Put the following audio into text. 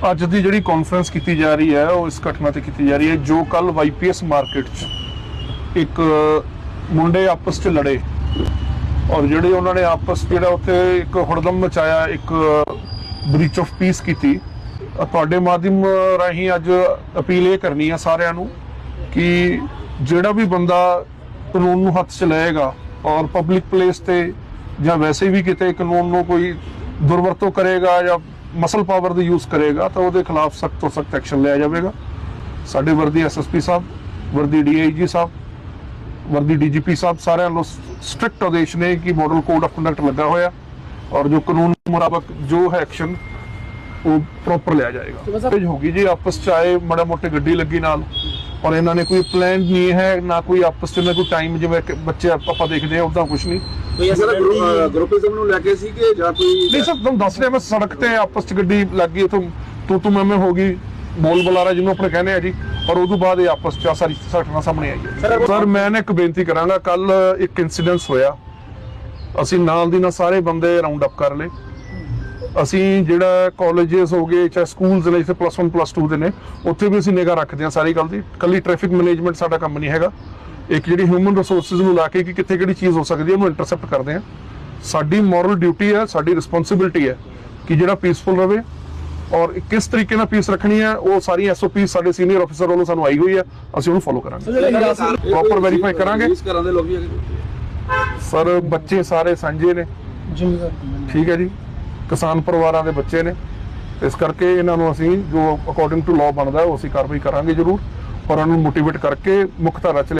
ਅੱਜ ਦੀ ਜਿਹੜੀ ਕਾਨਫਰੰਸ ਕੀਤੀ ਜਾ ਰਹੀ ਹੈ, ਉਹ ਇਸ ਘਟਨਾ ਤੇ ਕੀਤੀ ਜਾ ਰਹੀ ਹੈ, ਜੋ ਕੱਲ ਵਾਈਪੀਐਸ ਮਾਰਕੀਟ 'ਚ ਇੱਕ ਮੁੰਡੇ ਆਪਸ 'ਚ ਲੜੇ। ਔਰ ਜਿਹੜੇ ਉਹਨਾਂ ਨੇ ਆਪਸ ਜਿਹੜਾ ਉੱਥੇ ਇੱਕ ਹੜਦਮ ਮਚਾਇਆ, ਇੱਕ ਬ੍ਰੀਚ ਆਫ ਪੀਸ ਕੀਤੀ। ਤੁਹਾਡੇ ਮਾਧਿਅਮ ਰਾਹੀਂ ਅੱਜ ਅਪੀਲ ਇਹ ਕਰਨੀ ਆ ਸਾਰਿਆਂ ਨੂੰ ਕਿ ਜਿਹੜਾ ਵੀ ਬੰਦਾ ਕਾਨੂੰਨ ਨੂੰ ਹੱਥ 'ਚ ਲਏਗਾ ਔਰ ਪਬਲਿਕ ਪਲੇਸ ਤੇ ਜਾਂ ਵੈਸੇ ਵੀ ਕਿਤੇ ਕਾਨੂੰਨ ਨੂੰ ਕੋਈ ਦੁਰਵਰਤੋਂ ਕਰੇਗਾ ਜਾਂ ਮਸਲ ਪਾਵਰ ਦਾ ਯੂਜ਼ ਕਰੇਗਾ ਤਾਂ ਉਹਦੇ ਖਿਲਾਫ ਸਖਤ ਤੋਂ ਸਖਤ ਐਕਸ਼ਨ ਲਿਆ ਜਾਵੇਗਾ। ਸਾਡੇ ਵਰਦੀ ਐਸਐਸਪੀ ਸਾਹਿਬ ਵਰਦੀ ਡੀਆਈਜੀ ਸਾਹਿਬ ਵਰਦੀ ਡੀਜੀਪੀ ਸਾਹਿਬ ਸਾਰਿਆਂ ਨੂੰ ਸਟ੍ਰਿਕਟ ਆਦੇਸ਼ ਨੇ ਕਿ ਮਾਡਲ ਕੋਡ ਆਫ ਕੰਡਕਟ ਲੱਗਾ ਹੋਇਆ ਔਰ ਜੋ ਕਾਨੂੰਨ ਮੁਤਾਬਕ ਜੋ ਹੈ ਐਕਸ਼ਨ ਉਹ ਪ੍ਰੋਪਰ ਲਿਆ ਜਾਏਗਾ। ਇਹ ਹੋਗੀ ਜੀ ਆਪਸ ਚ ਆਏ ਮੜਾ ਮੋਟੇ ਗੱਡੀ ਲੱਗੀ ਨਾਲ ਔਰ ਇਹਨਾਂ ਨੇ ਕੋਈ ਪਲਾਨ ਨਹੀਂ ਹੈ ਨਾ ਕੋਈ ਆਪਸ ਚ ਨਾ ਕੋਈ ਟਾਈਮ ਜਿਵੇਂ ਬੱਚੇ ਆਪਾਂ ਆਪਾਂ ਦੇਖਦੇ ਆ ਉਦਾਂ ਕੁਝ ਨਹੀਂ। ਕੋਈ ਐਸਾ ਗਰੁੱਪਿਜ਼ਮ ਨੂੰ ਲੈ ਕੇ ਸੀ ਕਿ ਜਾਂ ਕੋਈ ਨਹੀਂ ਸਰ ਤੁਹਾਨੂੰ ਦੱਸ ਰਿਹਾ ਮੈਂ ਸੜਕ ਤੇ ਆਪਸ ਚ ਗੱਡੀ ਲੱਗ ਗਈ ਤੋਂ ਤੂੰ ਤੂੰ ਮੈਂ ਮੈਂ ਹੋ ਗਈ ਬੋਲ ਬੁਲਾਰਾ ਜਿਹਨੂੰ ਆਪਣੇ ਕਹਿੰਦੇ ਆ ਜੀ ਔਰ ਉਦੋਂ ਬਾਅਦ ਇਹ ਆਪਸ ਚ ਸਾਰੀ ਘਟਨਾ ਸਾਹਮਣੇ ਆਈ ਹੈ। ਸਰ ਮੈਂ ਨਾ ਇੱਕ ਬੇਨਤੀ ਕਰਾਂਗਾ ਕੱਲ ਇੱਕ ਇਨਸੀਡੈਂਸ ਹੋਇਆ। ਅਸੀਂ ਨਾਲ ਦੀ ਨਾਲ ਸਾਰੇ ਬੰਦੇ ਰਾਉਂਡ ਅਪ ਕਰ ਲਏ। ਅਸੀਂ ਜਿਹੜਾ ਕਾਲਜਸ ਹੋ ਗਏ ਚਾਹੇ ਸਕੂਲਸ ਨੇ ਜਿੱਥੇ ਪਲੱਸ 1 ਪਲੱਸ 2 ਦੇ ਨੇ ਉੱਥੇ ਵੀ ਅਸੀਂ ਨਿਗਾਹ ਰੱਖਦੇ ਹਾਂ ਸਾਰੀ ਗੱਲ ਦੀ। ਕੱਲੀ ਟ੍ਰੈਫਿਕ ਮੈਨੇਜਮੈਂਟ ਸਾਡਾ ਕੰਮ ਨਹੀਂ ਹੈਗਾ। ਇੱਕ ਜਿਹੜੀ ਹਿਊਮਨ ਰਿਸੋਰਸਸ ਨੂੰ ਲਾ ਕੇ ਕਿ ਕਿੱਥੇ ਕਿਹੜੀ ਚੀਜ਼ ਹੋ ਸਕਦੀ ਹੈ ਉਹਨੂੰ ਇੰਟਰਸੈਪਟ ਕਰਦੇ ਹਾਂ। ਸਾਡੀ ਮੋਰਲ ਡਿਊਟੀ ਹੈ ਸਾਡੀ ਰਿਸਪੌਂਸਿਬਿਲਟੀ ਹੈ ਕਿ ਜਿਹੜਾ ਪੀਸਫੁਲ ਰਵੇ ਔਰ ਕਿਸ ਤਰੀਕੇ ਨਾਲ ਪੀਸ ਰੱਖਣੀ ਹੈ ਉਹ ਸਾਰੀ ਐਸਓਪੀ ਸਾਡੇ ਸੀਨੀਅਰ ਅਫੀਸਰ ਵੱਲੋਂ ਸਾਨੂੰ ਆਈ ਹੋਈ ਹੈ ਅਸੀਂ ਉਹਨੂੰ ਫੋਲੋ ਕਰਾਂਗੇ। Proper verify ਕਰਾਂਗੇ। ਸਰ ਬੱਚੇ ਸਾਰੇ ਸਾਂਝੇ ਨੇ। ਠੀਕ ਹੈ ਜੀ। ਕਿਸਾਨ ਪਰਿਵਾਰਾਂ ਦੇ ਬੱਚੇ ਨੇ। ਇਸ ਕਰਕੇ ਇਹਨਾਂ ਨੂੰ ਅਸੀਂ ਜੋ ਅਕੋਰਡਿੰਗ ਟੂ ਲਾਅ ਬਣਦਾ ਉਹ ਅਸੀਂ ਕਾਰਵਾਈ ਕਰਾਂਗੇ ਜ਼ਰੂਰ। ਔਰ ਉਹਨਾਂ ਨੂੰ ਮੋਟੀਵੇਟ ਕਰਕੇ ਮੁੱਖ ਧਾਰਾ ਚ